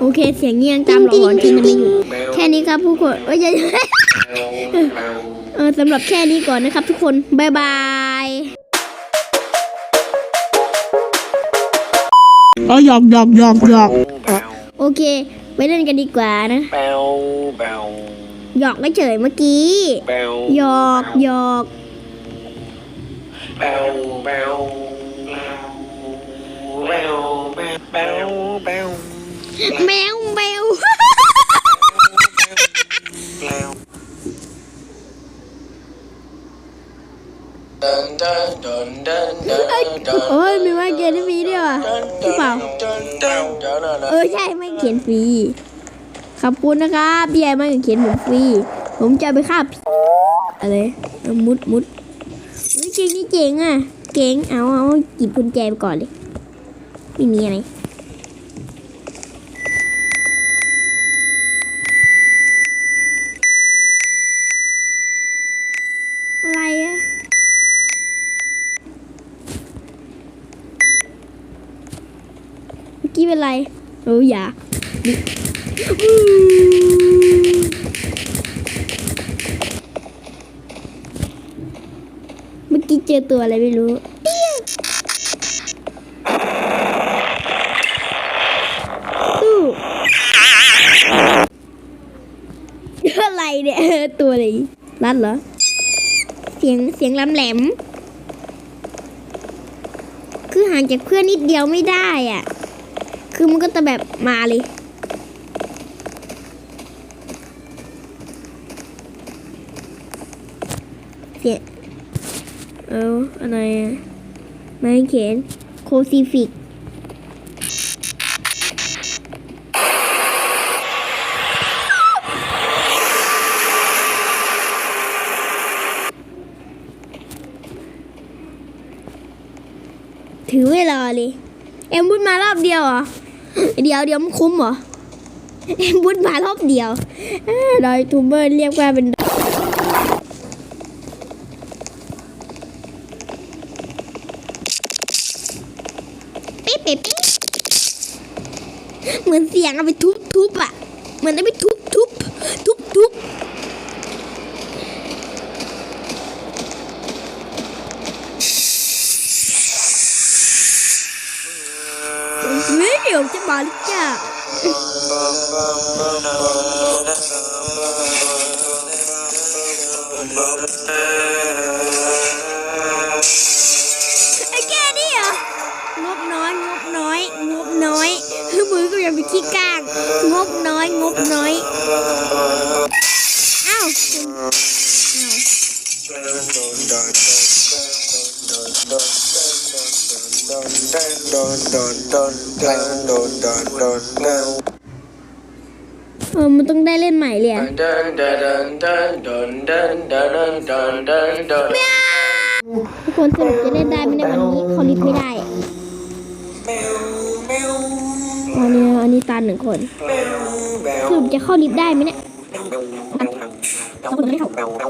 โอเคเสียงเงียงตามหลอกหลอนจริงไม่หยุดแค่นี้ครับผู้คนเอ้ยอย่าเออสำหรับแค่นี้ก่อนนะครับ ทุกคนบ๊ายบายเออหยอกหยอกหยอกหยอกโอเค ไปเล่นกันดีกว่านะแบวแบวหยอกไม่เฉยเมื่อกี้แบวหยอกหยอกแบวแบวแบวแบว แบวแบวแมวแมวแบวเดินเดินเดินเดินเดินเดินโอ้ยมีไม้เขียนฟรีด้วยว่ะหรือเปล่าเดินเดินเดินเดินเออใช่ไม่เขียนฟรีขอบคุณนะครับพี่ใหญ่ไม่เขียนผมฟรีผมจะเอาไปฆ่าผีอะไรเอามุดมุดเฮ้ยเจ๋งนี่เจ๋งอะเจ๋งเอาเอาจิบกุญแจไปก่อนเลยไม่มีอะไรอะไรอะเมื่ อกี้เป็นไรเอออย่าเมื่อกี้เจอตัวอะไรไม่รู้ตู้อะไรเนี่ยตัวอะไรรัดเหรอ เสียงเสียงลำแหลม คือห่างจากเพื่อนนิดเดียวไม่ได้อะ คือมันก็จะแบบมาเลย เสียเอาอะไรอะไม้เขียนโคซีฟิกถือเวลาเลย เอ็มบุญมารอบเดียวเหรอ เดี๋ยวเดี๋ยวมันคุ้มเหรอบุญมารอบเดียวอ่าดอยทูบเบอร์เรียกว่าเป็นปิ๊บปิ๊บปิ๊บเหมือนเสียงเอาไปทุบทุบอะ เหมือนเอาไปทุบทุบทุบทุบ เฮ้ยเดี๋ยวจะมาลิจ้าไอ้แค่นี้เหรอง เออมันต้องได้เล่นใหม่เลยอะทุกคนสรุปจะเล่นได้ไหมในวันนี้เขาลิฟต์ไม่ได้อันนี้อันนี้ตาหนึ่งคนสรุปจะเข้าลิฟต์ได้ไหมเนี่ยโอเคคือต้องเล่นคนเดียวไ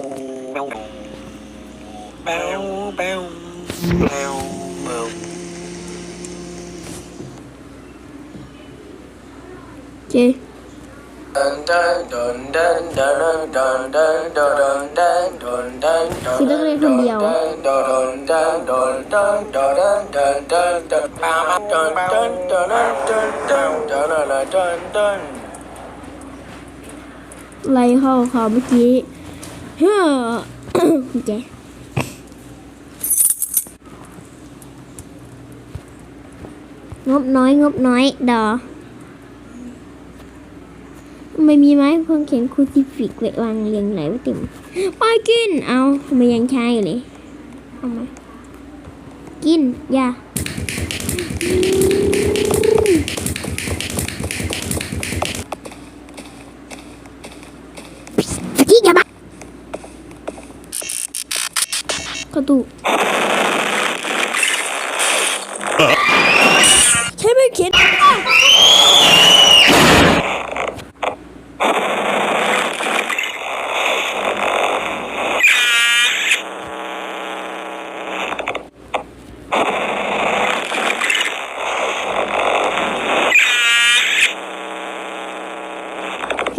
ล่เข้า เขาเมื่อกี้เฮ้อโอเค งบน้อย งบน้อยดอไม่มีไม้เพิ่งเขียนคูซิฟิกไว้วางเรียงไหนไว้เต็มไปกิน เอาทำไมยังใช้อยู่เลย เอามา กินอย่ากินอย่าบ้าเข้าตู้ใช่ไหมเขียน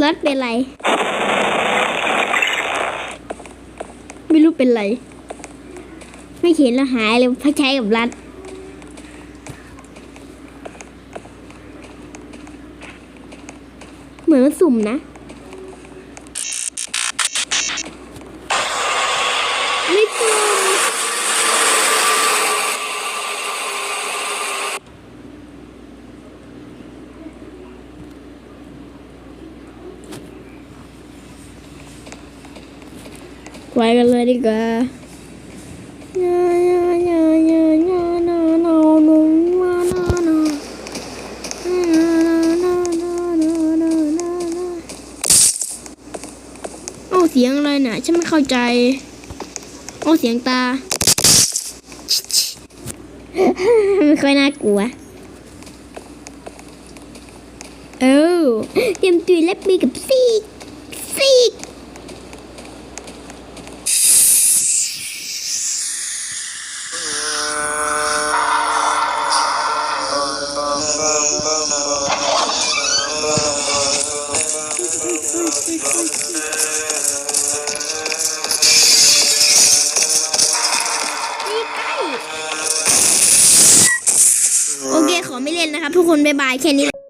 รัดเป็นไร ไม่รู้เป็นไร ไม่เห็นแล้วหายเลยพระใช้กับรัด เหมือนมัน สุ่มนะ ไม่สุ่มไว้กันเลยดีกว่า เสียงอะไรน่ะฉันไม่เข้าใจ โอ้เสียงตา ไม่ค่อยน่ากลัว เออเตรียมตุยและปีกับซีกซีก นนะครับ ทุกคนบ๊ายบายแค่นี้